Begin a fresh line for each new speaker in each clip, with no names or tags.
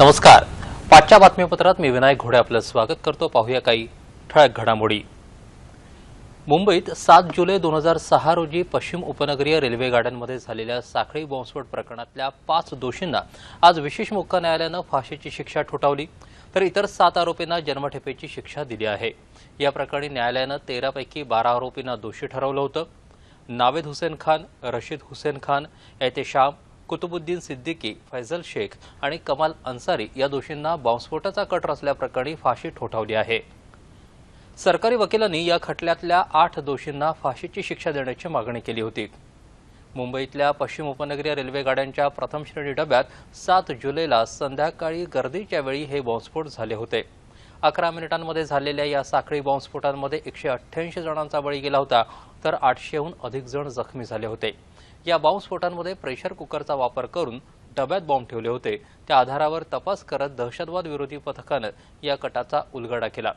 नमस्कार. पाचच्या बातमीपत्रात मी विनायक घोडे आपलं स्वागत करतो. पाहूया काही ठळक घडामोडी. मुंबईत सात जुलै दोन हजार सहा रोजी पश्चिम उपनगरीय रेल्वे गाड्यांमध्ये झालेल्या साखळी बॉम्बस्फोट प्रकरणातल्या पाच दोषींना आज विशेष मोक्का न्यायालयानं फाशीची शिक्षा ठोठावली. तर इतर सात आरोपींना जन्मठेपेची शिक्षा दिली आहे. या प्रकरणी न्यायालयानं तेरापैकी बारा आरोपींना दोषी ठरवलं होतं. नावेद हुसेन खान रशीद हुसेन खान एतेशाम कुतुबुद्दीन सिद्दीकी फैजल शेख आणि कमाल अन्सारी या दोषींना बॉम्बस्फोटाचा कट रचल्याप्रकरणी फाशी ठोठावली आहे. सरकारी वकिलांनी या खटल्यातल्या आठ दोषींना फाशीची शिक्षा देण्याची मागणी केली होती. मुंबईतल्या पश्चिम उपनगरीय रेल्वे गाड्यांच्या प्रथम श्रेणी डब्यात सात जुलैला संध्याकाळी गर्दीच्या वेळी हे बॉम्बस्फोट झाले होते. अकरा मिनिटांमध्ये झालेल्या या साखळी बॉम्बस्फोटांमध्ये एकशे अठ्ठ्याऐंशी जणांचा बळी गेला होता तर आठशेहून अधिक जण जखमी झाले होते. या बॉम्बस्फोटांमध्ये प्रेशर कुकरचा वापर करून डब्यात बॉम्ब ठेवले होते. त्या आधारावर तपास करत दहशतवाद विरोधी पथकानं या कटाचा उलगडा केला.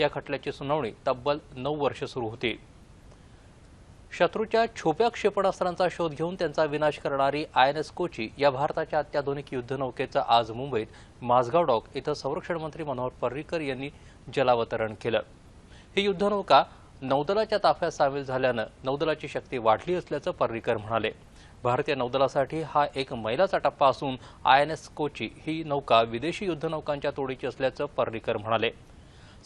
या खटल्याची सुनावणी तब्बल नऊ वर्ष सुरू होती. शत्रूच्या छोप्या क्षेपणास्त्रांचा शोध घेऊन त्यांचा विनाश करणारी आय एन एस कोची या भारताच्या अत्याधुनिक युद्धनौकेचं आज मुंबईत माझगाव डॉक इथं संरक्षण मंत्री मनोहर पर्रिकर यांनी जलावतरण केलं. ही युद्धनौका नौदलाच्या ताफ्यात सामील झाल्यानं नौदलाची शक्ती वाढली असल्याचं पर्रिकर म्हणाले. भारतीय नौदलासाठी हा एक मैलाचा टप्पा असून आय एन एस कोची ही नौका विदेशी युद्धनौकांच्या तोडीची असल्याचं पर्रिकर म्हणाले.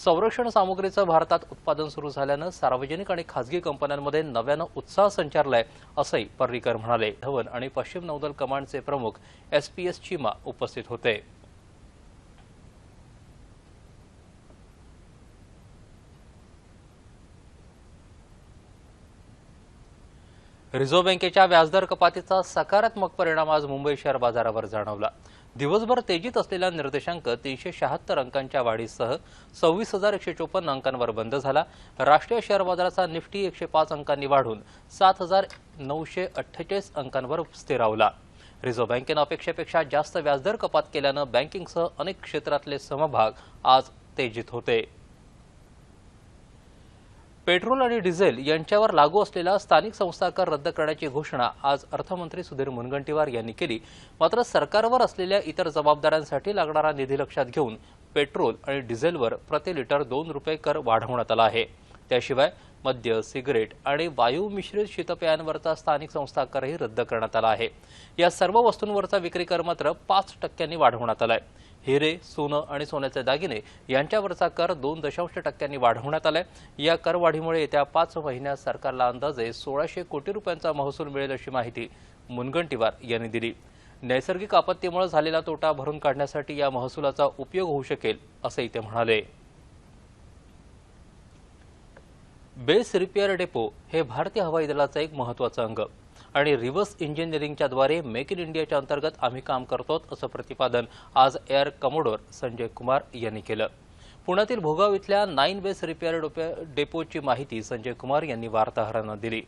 संरक्षण सामुग्रीचं भारतात उत्पादन सुरू झाल्यानं सार्वजनिक आणि खासगी कंपन्यांमध्ये नव्यानं उत्साह संचारलाय असंही पर्रिकर म्हणाले. धवन आणि पश्चिम नौदल कमांडचे प्रमुख एस पी एस चीमा उपस्थित होते. रिझर्व्ह बँकेच्या व्याजदर कपातीचा सकारात्मक परिणाम आज मुंबई शेअर बाजारावर जाणवला. दिवसभर तेजीत असलेला निर्देशांक तीनशे शहात्तर अंकांच्या वाढीसह सव्वीस हजार एकशे चोपन्न अंकांवर बंद झाला. राष्ट्रीय शेअर बाजाराचा निफ्टी एकशे पाच अंकांनी वाढून सात हजार नऊशे अठ्ठेचाळीस अंकांवर स्थिरावला. रिझर्व्ह बँकेनं अपेक्षेपेक्षा जास्त व्याजदर कपात केल्यानं बँकिंगसह अनेक क्षेत्रातले समभाग आज तेजीत होते. पेट्रोल आणि डिझेल यांच्यावर लागू असलेला स्थानिक संस्था कर रद्द करण्याची घोषणा आज अर्थमंत्री सुधीर मुनगंटीवार यांनी केली. मात्र सरकारवर असलेल्या इतर जबाबदाऱ्यांसाठी लागणारा निधी लक्षात घेऊन पेट्रोल आणि डिझेलवर प्रति लिटर दोन रुपये कर वाढवण्यात आला आहे. त्याशिवाय मद्य सिगरेट आणि वायू मिश्रित शीतपेयांवरचा स्थानिक संस्था करही रद्द करण्यात आला आहे. या सर्व वस्तूंवरचा विक्री कर मात्र पाच टक्क्यांनी वाढवण्यात आला आहे हिरे सोनं आणि सोन्याचे दागिने यांच्यावरचा कर दोन दशांश टक्क्यांनी वाढवण्यात आलाय. या करवाढीमुळे येत्या पाच महिन्यात सरकारला अंदाजे सोळाशे कोटी रुपयांचा महसूल मिळेल अशी माहिती मुनगंटीवार यांनी दिली. नैसर्गिक आपत्तीमुळे झालेला तोटा भरून काढण्यासाठी या महसुलाचा उपयोग होऊ शकेल असंही ते म्हणाले. बेस रिपेअर डेपो हे भारतीय हवाई दलाचं एक महत्वाचं अंग. आणि रिव्हर्स इंजिनिअरिंगच्याद्वारे मेक इन इंडियाच्या अंतर्गत आम्ही काम करतो असं प्रतिपादन आज एअर कमोडोर संजय कुमार यांनी केलं. पुण्यातील भोगाव इथल्या नाईन बेस रिपेअर डेपोची माहिती संजय कुमार यांनी वार्ताहरांना दिली.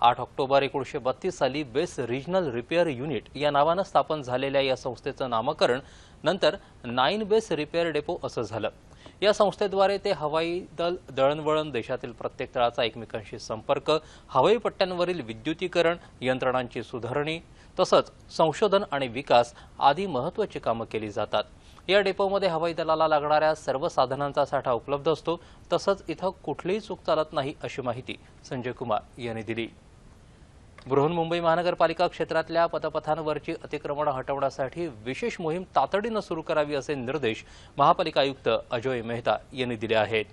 आठ ऑक्टोबर एकोणीसशे बत्तीस साली बेस रिजनल रिपेअर युनिट या नावानं स्थापन झालेल्या या संस्थेचं नामकरण नंतर नाईन बेस रिपेअर डेपो असं झालं. या संस्थेद्वारे ते हवाई दल दळणवळण देशातील प्रत्येक तळाचा एकमेकांशी संपर्क हवाई पट्ट्यांवरील विद्युतीकरण यंत्रणांची सुधारणी तसंच संशोधन आणि विकास आदी महत्वाची कामं केली जातात. या डेपोमध्ये हवाई दलाला लागणाऱ्या सर्व साधनांचा साठा उपलब्ध असतो. तसंच इथं कुठलीही चूक चालत नाही अशी माहिती संजय कुमार यांनी दिली. बृहन्मुंबई महानगरपालिका क्षेत्रातल्या पदपथांवरची अतिक्रमणं हटवण्यासाठी विशेष मोहीम तातडीनं सुरू करावी असे निर्देश महापालिका आयुक्त अजोय मेहता यांनी दिले आहेत.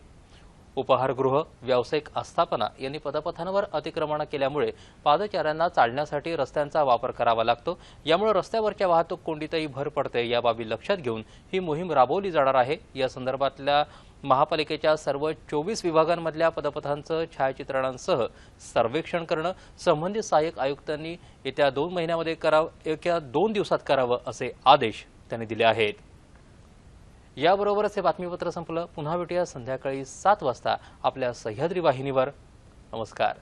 उपहारगृह व्यावसायिक आस्थापना यांनी पदपथांवर अतिक्रमण केल्यामुळे पादचाऱ्यांना चालण्यासाठी रस्त्यांचा वापर करावा लागतो. यामुळे रस्त्यावरच्या वाहतूक कोंडीतही भर पडते या बाबी लक्षात घेऊन ही मोहीम राबवली जाणार आहे. या संदर्भातल्या महापालिकेच्या सर्व चोवीस विभागांमधल्या पदपथांचं छायाचित्रणांसह सर्वेक्षण करणं संबंधित सहाय्यक आयुक्तांनी येत्या दोन महिन्यामध्ये करावं येत्या दोन दिवसात करावं असे आदेश त्यांनी दिले आहेत. याबरोबरच हे बातमीपत्र संपलं. पुन्हा भेटूया संध्याकाळी सात वाजता आपल्या सह्याद्री वाहिनीवर. नमस्कार.